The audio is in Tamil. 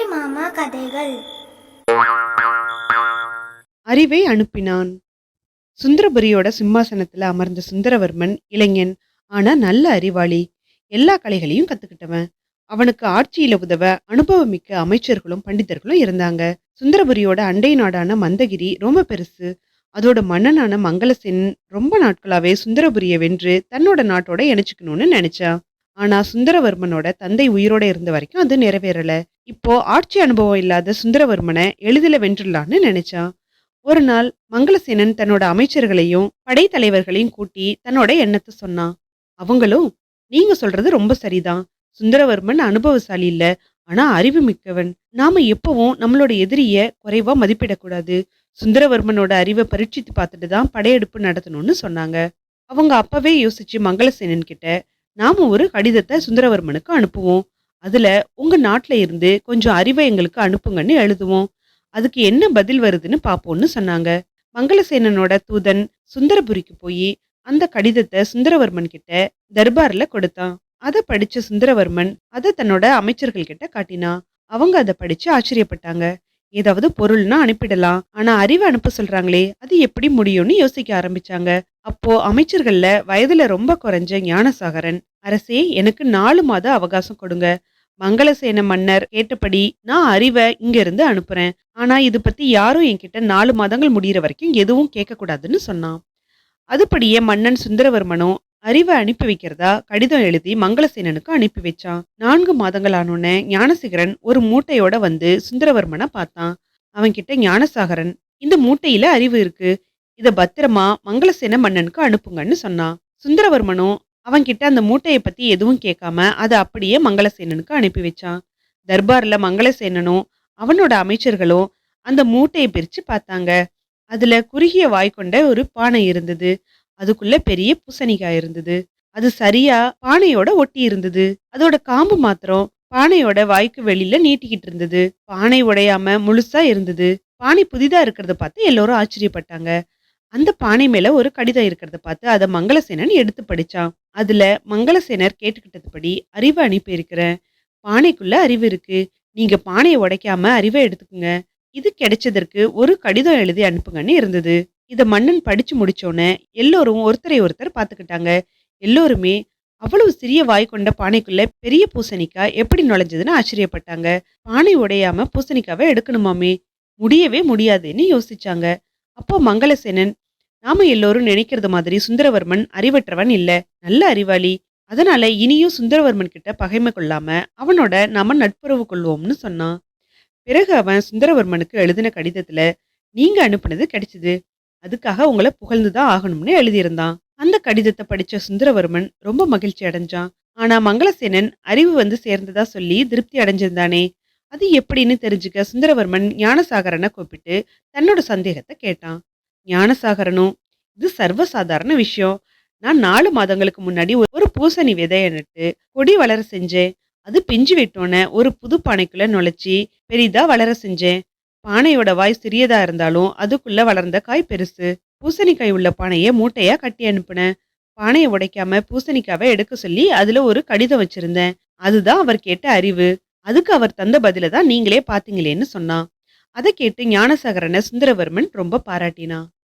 அம்புலி மாமா கதைகள். அறிவை அனுப்பினான். சுந்தரபுரியோட சிம்மாசனத்துல அமர்ந்த சுந்தரவர்மன் இளைஞன் ஆனா நல்ல அறிவாளி எல்லா கலைகளையும் கத்துக்கிட்டவன். அவனுக்கு ஆட்சியில உதவ அனுபவமிக்க அமைச்சர்களும் பண்டிதர்களும் இருந்தாங்க. சுந்தரபுரியோட அண்டை நாடான மந்தகிரி ரொம்ப பெருசு. அதோட மன்னனான மங்களசேனன் ரொம்ப நாட்களாவே சுந்தரபுரியை வென்று தன்னோட நாட்டோட இணைச்சுக்கணும்னு நினைச்சான் ஆனா சுந்தரவர்மனோட தந்தை உயிரோட இருந்த வரைக்கும் அது நிறைவேறல. இப்போ ஆட்சி அனுபவம் இல்லாத சுந்தரவர்மனை எளிதில் வென்றுடலான்னு நினைச்சான் ஒரு நாள் மங்களசேனன் தன்னோட அமைச்சர்களையும் படைத்தலைவர்களையும் கூட்டி தன்னோட எண்ணத்தை சொன்னான் அவங்களும் நீங்க சொல்றது ரொம்ப சரிதான். சுந்தரவர்மன் அனுபவசாலி இல்ல ஆனா அறிவு மிக்கவன். நாம எப்பவும் நம்மளோட எதிரிய குறைவா மதிப்பிடக்கூடாது. சுந்தரவர்மனோட அறிவை பரீட்சித்து பார்த்துட்டு தான் படையெடுப்பு நடத்தணும்னு சொன்னாங்க. அவங்க அப்பவே யோசிச்சு மங்களசேனன் கிட்ட நாம ஒரு கடிதத்தை சுந்தரவர்மனுக்கு அனுப்புவோம். அதுல உங்க நாட்டில் இருந்து கொஞ்சம் அறிவை எங்களுக்கு அனுப்புங்கன்னு எழுதுவோம். அதுக்கு என்ன பதில் வருதுன்னு பாப்போம்னு சொன்னாங்க. மங்களசேனனோட தூதன் சுந்தரபுரிக்கு போய் அந்த கடிதத்தை சுந்தரவர்மன் கிட்ட தர்பார்ல கொடுத்தான். அதை படிச்ச சுந்தரவர்மன் அதை தன்னோட அமைச்சர்கள் கிட்ட காட்டினான் அவங்க அதை படிச்சு ஆச்சரியப்பட்டாங்க. ஏதாவது பொருள்னா அனுப்பிடலாம். ஆனா அறிவை அனுப்ப சொல்றாங்களே அது எப்படி முடியும்னு யோசிக்க ஆரம்பிச்சாங்க. அப்போ அமைச்சர்கள்ல வயதுல ரொம்ப குறைஞ்ச ஞானசாகரன் அரசே எனக்கு நாலு மாத அவகாசம் கொடுங்க. மங்களசேன மன்னர் கேட்டபடி நான் அறிவை இங்க இருந்து அனுப்புறேன். ஆனா இது பத்தி யாரும் என்கிட்ட நாலு மாதங்கள் முடியிற வரைக்கும் எதுவும் கேட்கக்கூடாதுன்னு சொன்னான். அதுபடியே மன்னன் சுந்தரவர்மனும் அறிவை அனுப்பி வைக்கிறதா கடிதம் எழுதி மங்களசேனனுக்கு அனுப்பி வச்சான். நான்கு மாதங்கள் ஆனோடனே ஞானசிகரன் ஒரு மூட்டையோட வந்து சுந்தரவர்மனை பார்த்தான். அவன்கிட்ட ஞானசாகரன் இந்த மூட்டையில அறிவு இருக்கு. இதை பத்திரமா மங்களசேன மன்னனுக்கு அனுப்புங்கன்னு சொன்னான். சுந்தரவர்மனும் அவன்கிட்ட அந்த மூட்டையை பத்தி எதுவும் கேட்காம அதை அப்படியே மங்களசேனனுக்கு அனுப்பி வச்சான். தர்பார்ல மங்களசேனனும் அவனோட அமைச்சர்களும் அந்த மூட்டையை பிரிச்சு பார்த்தாங்க. அதுல குறுகிய வாய் கொண்ட ஒரு பானை இருந்தது. அதுக்குள்ள பெரிய பூசணிக்காய் இருந்தது. அது சரியா பானையோட ஒட்டி இருந்தது. அதோட காம்பு மாத்திரம் பானையோட வாய்க்கு வெளியில நீட்டிக்கிட்டு இருந்தது. பானை உடையாம முழுசா இருந்தது. பானை புதிதா இருக்கிறத பார்த்து எல்லோரும் ஆச்சரியப்பட்டாங்க. அந்த பானை மேல ஒரு கடிதம் இருக்கிறத பார்த்து அதை மங்களசேனன் எடுத்து படிச்சான். அதுல மங்களசேனர் கேட்டுக்கிட்டதுபடி அறிவை அனுப்பியிருக்கிறேன் பானைக்குள்ள அறிவு இருக்கு. நீங்க பானையை உடைக்காம அறிவை எடுத்துக்குங்க. இது கிடைச்சதற்கு ஒரு கடிதம் எழுதி அனுப்புங்கன்னு இருந்தது. இதை மன்னன் படிச்சு முடிச்சோன்னே எல்லோரும் ஒருத்தரை ஒருத்தர் பார்த்துக்கிட்டாங்க எல்லோருமே அவ்வளவு சிறிய வாய் கொண்ட பானைக்குள்ள பெரிய பூசணிக்காய் எப்படி நுழைஞ்சதுன்னு ஆச்சரியப்பட்டாங்க. பானை உடையாம பூசணிக்காவை எடுக்கணுமாமே? முடியவே முடியாதுன்னு யோசிச்சாங்க. அப்போ மங்களசேனன் நாம எல்லோரும் நினைக்கிறது மாதிரி சுந்தரவர்மன் அறிவற்றவன் இல்ல. நல்ல அறிவாளி. அதனால இனியும் சுந்தரவர்மன் கிட்ட பகைமை கொள்ளாம அவனோட நாம நட்புறவு கொள்வோம்னு சொன்னான். பிறகு அவன் சுந்தரவர்மனுக்கு எழுதின கடிதத்துல நீங்க அனுப்புனது கிடைச்சது. அதுக்காக உங்களை புகழ்ந்துதான் ஆகணும்னு எழுதியிருந்தான். அந்த கடிதத்தை படிச்ச சுந்தரவர்மன் ரொம்ப மகிழ்ச்சி அடைஞ்சான். ஆனா மங்களசேனன் அறிவு வந்து சேர்ந்ததா சொல்லி திருப்தி அடைஞ்சிருந்தானே. அது எப்படின்னு தெரிஞ்சுக்க சுந்தரவர்மன் ஞானசாகரனை கூப்பிட்டு தன்னோட சந்தேகத்தை கேட்டான். ஞானசாகரனும் இது சர்வசாதாரண விஷயம். நான் நாலு மாதங்களுக்கு முன்னாடி ஒரு பூசணி விதைய நட்டு கொடி வளர செஞ்சேன். அது பிஞ்சு விட்டோன்னே ஒரு புது பானைக்குள்ள நுழைச்சி பெரிதா வளர செஞ்சேன். பானையோட வாய் சிறியதா இருந்தாலும் அதுக்குள்ள வளர்ந்த காய் பெருசு. பூசணிக்காய் உள்ள பானையை மூட்டையா கட்டி அனுப்புனேன். பானையை உடைக்காம பூசணிக்காவை எடுக்க சொல்லி அதுல ஒரு கடிதம் வச்சிருந்தேன். அதுதான் அவர் கேட்ட அறிவு. அதுக்கு அவர் தந்த பதில தான் நீங்களே பாத்தீங்களேன்னு சொன்னான். அதை கேட்டு ஞானசாகரனை சுந்தரவர்மன் ரொம்ப பாராட்டினான்.